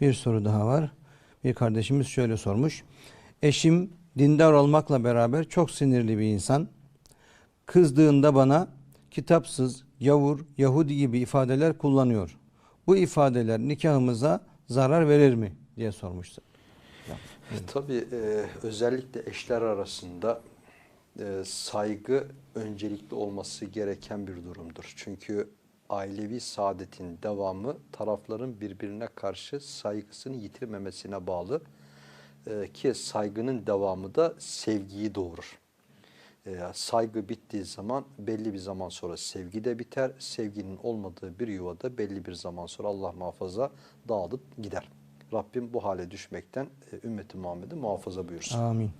Bir soru daha var. Bir kardeşimiz şöyle sormuş. Eşim dindar olmakla beraber çok sinirli bir insan. Kızdığında bana kitapsız, yavur, Yahudi gibi ifadeler kullanıyor. Bu ifadeler nikahımıza zarar verir mi diye sormuştu. Tabii e, özellikle eşler arasında e, saygı öncelikli olması gereken bir durumdur. Çünkü ailevi saadetin devamı tarafların birbirine karşı saygısını yitirmemesine bağlı E, ki saygının devamı da sevgiyi doğurur. E, saygı bittiği zaman belli bir zaman sonra sevgi de biter. Sevginin olmadığı bir yuvada belli bir zaman sonra Allah muhafaza dağılıp gider. Rabbim bu hale düşmekten e, ümmeti Muhammed'i muhafaza buyursun. Amin.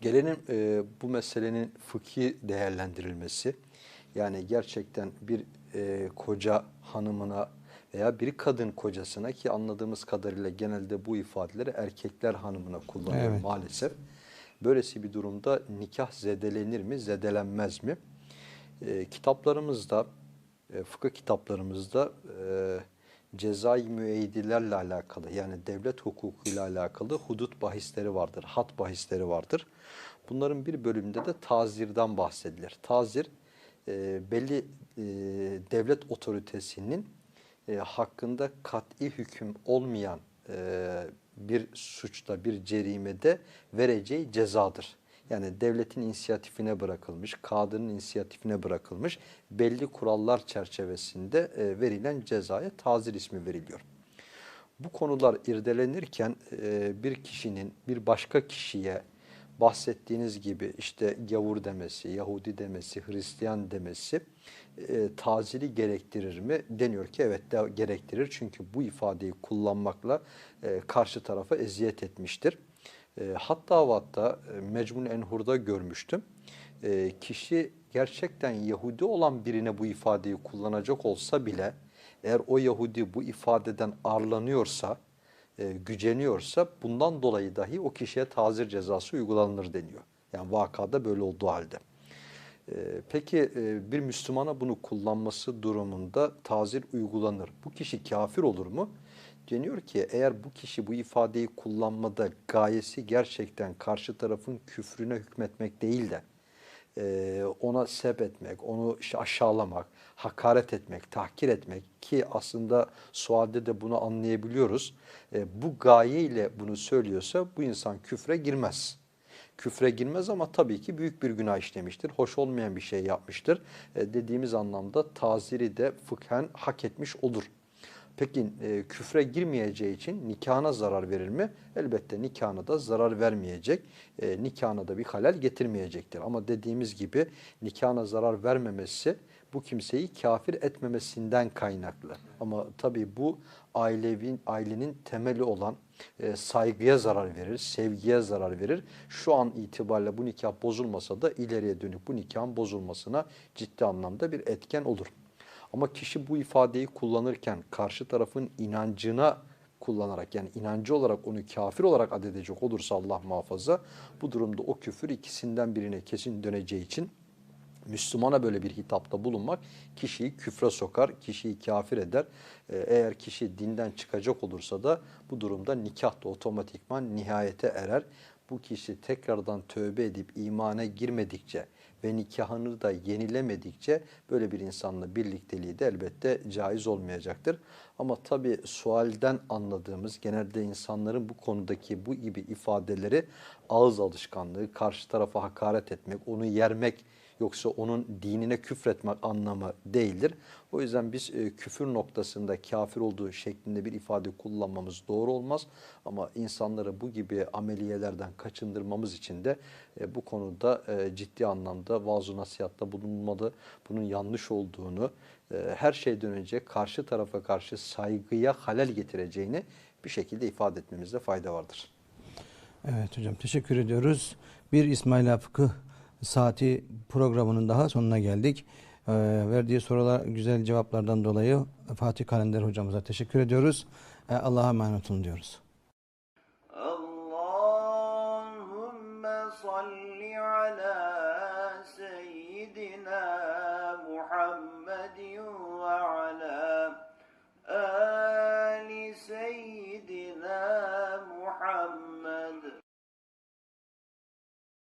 Gelelim e, bu meselenin fıkhi değerlendirilmesi. Yani gerçekten bir e, koca hanımına veya bir kadın kocasına ki anladığımız kadarıyla genelde bu ifadeleri erkekler hanımına kullanıyor Evet. maalesef. Böylesi bir durumda nikah zedelenir mi, zedelenmez mi? E, kitaplarımızda, e, fıkıh kitaplarımızda e, cezai müeyyidilerle alakalı yani devlet hukukuyla alakalı hudut bahisleri vardır, hat bahisleri vardır. Bunların bir bölümünde de tazirden bahsedilir. Tazir e, belli e, devlet otoritesinin e, hakkında kat'i hüküm olmayan e, bir suçta, bir cerimede vereceği cezadır. Yani devletin inisiyatifine bırakılmış, kadının inisiyatifine bırakılmış belli kurallar çerçevesinde e, verilen cezaya tazir ismi veriliyor. Bu konular irdelenirken e, bir kişinin bir başka kişiye bahsettiğiniz gibi işte gavur demesi, Yahudi demesi, Hristiyan demesi e, taziri gerektirir mi? Deniyor ki evet de gerektirir. Çünkü bu ifadeyi kullanmakla e, karşı tarafa eziyet etmiştir. E, hatta ve hatta e, Mecmun Enhur'da görmüştüm. E, kişi gerçekten Yahudi olan birine bu ifadeyi kullanacak olsa bile eğer o Yahudi bu ifadeden arlanıyorsa, e, güceniyorsa bundan dolayı dahi o kişiye tazir cezası uygulanır deniyor. Yani vakada böyle olduğu halde. E, peki e, bir Müslümana bunu kullanması durumunda tazir uygulanır. Bu kişi kafir olur mu? Deniyor ki eğer bu kişi bu ifadeyi kullanmada gayesi gerçekten karşı tarafın küfrüne hükmetmek değil de e, ona seb etmek, onu işte aşağılamak, hakaret etmek, tahkir etmek ki aslında sualde de bunu anlayabiliyoruz. E, bu gaye ile bunu söylüyorsa bu insan küfre girmez. Küfre girmez ama tabii ki büyük bir günah işlemiştir. Hoş olmayan bir şey yapmıştır. E, dediğimiz anlamda taziri de fıkhen hak etmiş olur. Peki e, küfre girmeyeceği için nikahına zarar verir mi? Elbette nikahına da zarar vermeyecek. E, nikahına da bir halel getirmeyecektir. Ama dediğimiz gibi nikahına zarar vermemesi bu kimseyi kafir etmemesinden kaynaklı. Ama tabii bu ailevin, ailenin temeli olan e, saygıya zarar verir, sevgiye zarar verir. Şu an itibariyle bu nikah bozulmasa da ileriye dönük bu nikahın bozulmasına ciddi anlamda bir etken olur. Ama kişi bu ifadeyi kullanırken karşı tarafın inancına kullanarak yani inancı olarak onu kafir olarak adedecek olursa Allah muhafaza bu durumda o küfür ikisinden birine kesin döneceği için Müslümana böyle bir hitapta bulunmak kişiyi küfre sokar, kişiyi kafir eder. Ee, Eğer kişi dinden çıkacak olursa da bu durumda nikah da otomatikman nihayete erer. Bu kişi tekrardan tövbe edip imana girmedikçe ve nikahını da yenilemedikçe böyle bir insanla birlikteliği de elbette caiz olmayacaktır. Ama tabi sualden anladığımız genelde insanların bu konudaki bu gibi ifadeleri ağız alışkanlığı, karşı tarafa hakaret etmek, onu yermek yoksa onun dinine küfretmek anlamı değildir. O yüzden biz e, küfür noktasında kafir olduğu şeklinde bir ifade kullanmamız doğru olmaz. Ama insanları bu gibi ameliyelerden kaçındırmamız için de e, bu konuda e, ciddi anlamda vaaz nasihatta bulunmalı. Bunun yanlış olduğunu, e, her şeyden önce karşı tarafa karşı saygıya halel getireceğini bir şekilde ifade etmemizde fayda vardır. Evet hocam teşekkür ediyoruz. Bir İsmaila Fıkıh Saati programının daha sonuna geldik. Ee, verdiği sorular güzel cevaplardan dolayı Fatih Kalender hocamıza teşekkür ediyoruz. Ee, Allah'a emanet olun diyoruz.